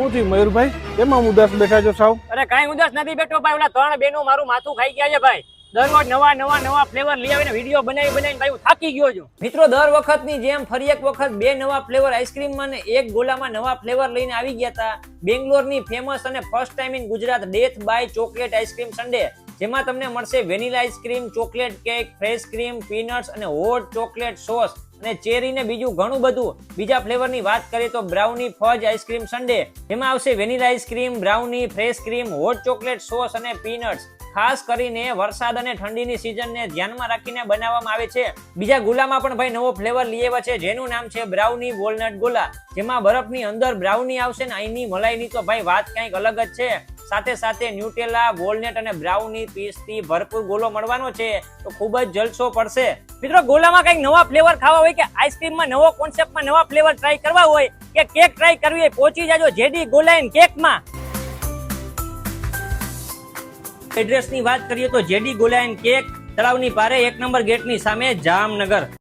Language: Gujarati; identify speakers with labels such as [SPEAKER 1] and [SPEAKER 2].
[SPEAKER 1] શું થયું મયુરભાઈ? કેમ આમ ઉદાસ બેઠા છો સાવ?
[SPEAKER 2] અરે કાંઈ ઉદાસ નથી બેઠો ભાઈ ઓલા ત્રણ બેનો મારું માથું ખાઈ ગયા છે ભાઈ. દરરોજ નવા નવા નવા ફ્લેવર લઈ આવીને વીડિયો બનાવી બનાવીને ભાઈ હું થાકી ગયો છું. મિત્રો દર વખતની જેમ ફરી એક વખત બે નવા ફ્લેવર આઈસ્ક્રીમમાં ને એક ગોલામાં નવા ફ્લેવર લઈને આવી ગયા હતા. બેંગ્લોરની ફેમસ અને first time in Gujarat death by chocolate ice cream sundae જેમાં તમને મળશે vanilla ice cream chocolate cake fresh cream peanuts અને હોટ ચોકલેટ સોસ અને ચેરી ને બીજું ઘણું બધું. બીજા ફ્લેવરની વાત કરીએ તો બ્રાઉની ફજ આઈસ્ક્રીમ સન્ડે જેમાં આવશે vanilla ice cream brownie fresh cream hot chocolate sauce અને પીનટ્સ ખાસ કરીને વરસાદ અને ઠંડીની સિઝનને ધ્યાનમાં રાખીને બનાવવામાં આવે છે. બીજા ગુલામાં પણ ભાઈ નવો ફ્લેવર લઈ આવ્યા છે. જેનું નામ છે બ્રાઉની વોલનટ ગોલા જેમાં બરફની અંદર બ્રાઉની આવશે ને અહીંની મલાઈની તો ભાઈ વાત કંઈક અલગ જ છે. સાથે સાથે ન્યુટેલા, વોલનેટ અને બ્રાઉની પીસથી ભરપૂર ગોલો મળવાનો છે. તો ખૂબ જ જલસો પડશે. મિત્રો, ગોલામાં કંઈક નવા ફ્લેવર ખાવા હોય કે આઈસ્ક્રીમમાં નવો કોન્સેપ્ટમાં નવા ફ્લેવર ટ્રાય કરવા હોય કે કેક ટ્રાય કરવી હોય, પહોંચી જાજો જેડી ગોલાઈન કેકમાં. એડ્રેસની વાત કરીએ તો જેડી ગોલાયન કેક તળાવની પારે એક નંબર ગેટની સામે જામનગર.